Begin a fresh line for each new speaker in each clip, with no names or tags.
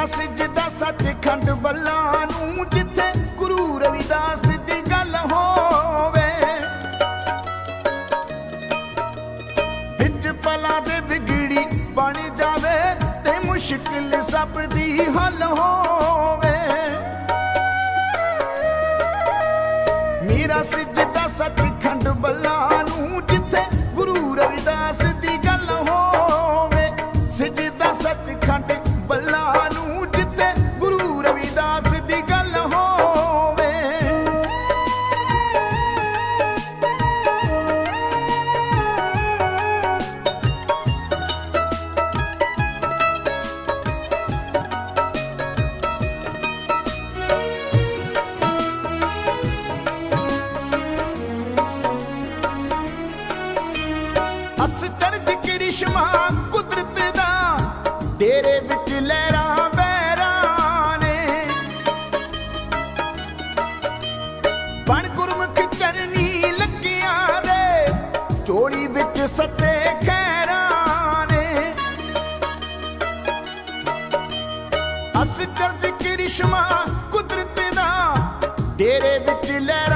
ਮੇਰਾ ਸਜਦਾ ਸੱਚਖੰਡ ਵੱਲਾਂ ਨੂੰ, ਜਿੱਥੇ ਗੁਰੂ ਰਵਿਦਾਸ ਦੀ ਗੱਲ ਹੋਵੇ। ਪਲਾ ਦੇ ਵਿਗੜੀ ਬਣ ਜਾਵੇ ਤੇ ਮੁਸ਼ਕਿਲ ਸਭ ਦੀ ਹੱਲ ਹੋ ਅਸਚਰਜ ਕ੍ਰਿਸ਼ਮਾ ਕੁਦਰਤ ਦਾ, ਤੇਰੇ ਵਿੱਚ ਲਹਿਰਾਂ ਬਹਿਰਾਂ ਨੇ। ਲੱਗਿਆ ਦੇ ਚੋੜੀ ਵਿੱਚ ਸੱਤੇ ਖੈਰਾਂ ਨੇ। ਅਸਚਰਜ ਕ੍ਰਿਸ਼ਮਾ ਕੁਦਰਤ ਦਾ, ਤੇਰੇ ਵਿੱਚ ਲਹਿਰਾਂ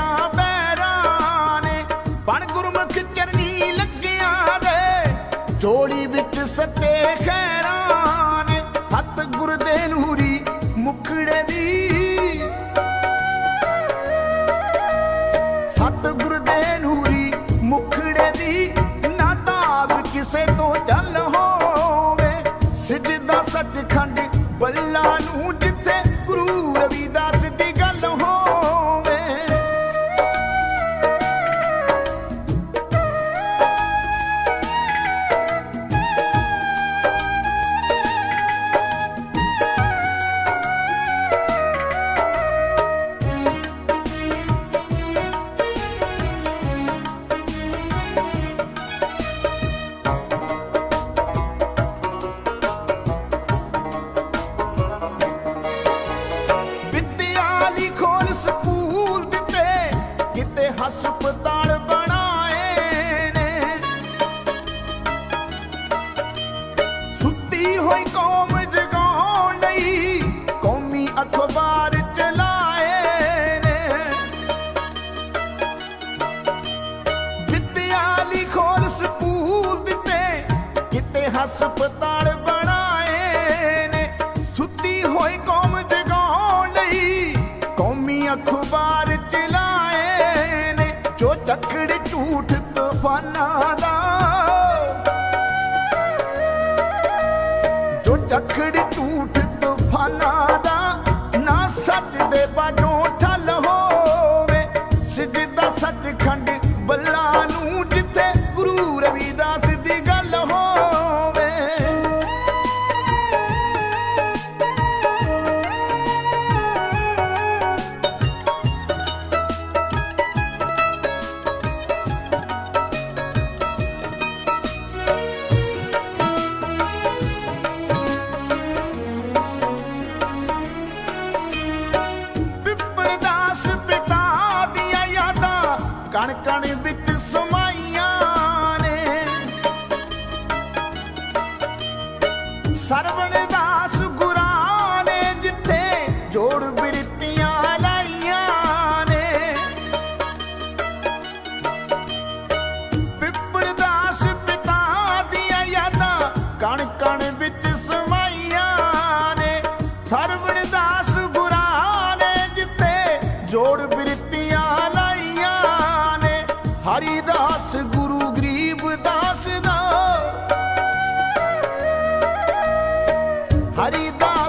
ਹਸਪਤਾਲ ਬਣਾਏ ਨੇ। ਸੁੱਤੀ ਹੋਈ ਕੌਮ ਜਗਾਉਣ ਲਈ ਕੌਮੀ ਅਖਬਾਰ ਚਲਾਏ ਨੇ। ਜੋ ਚੱਕੜ ਝੂਠ ਤੂਫਾਨਾਂ ਦਾ Sarva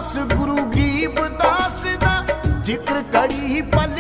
ਦਾਸ ਗੁਰੂ ਗੀਬ ਦਾਸ ਦਾ ਜ਼ਿਕਰ ਕੜੀ ਪਲ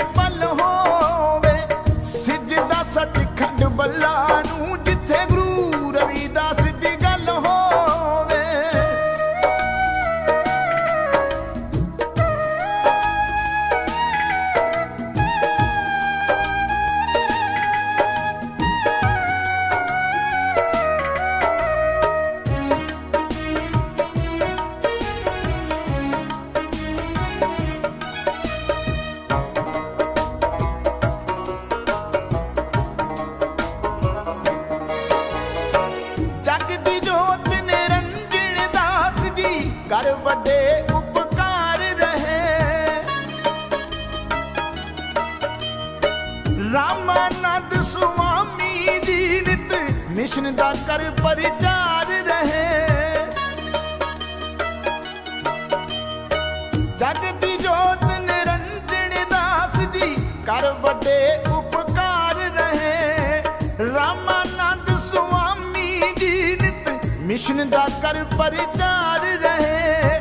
ਮਿਸ਼ਨ ਦਾ ਕਰ ਪ੍ਰਚਾਰ ਰਹੇ ਜਗ ਦੀ ਜੋਤ ਨਿਰੰਜਨ ਦਾਸ ਜੀ ਕਰ ਵੱਡੇ ਉਪਕਾਰ ਰਹੇ ਰਾਮਾਨੰਦ ਸੁਆਮੀ ਜੀ ਨਿਤ ਮਿਸ਼ਨ ਦਾ ਕਰ ਪ੍ਰਚਾਰ ਰਹੇ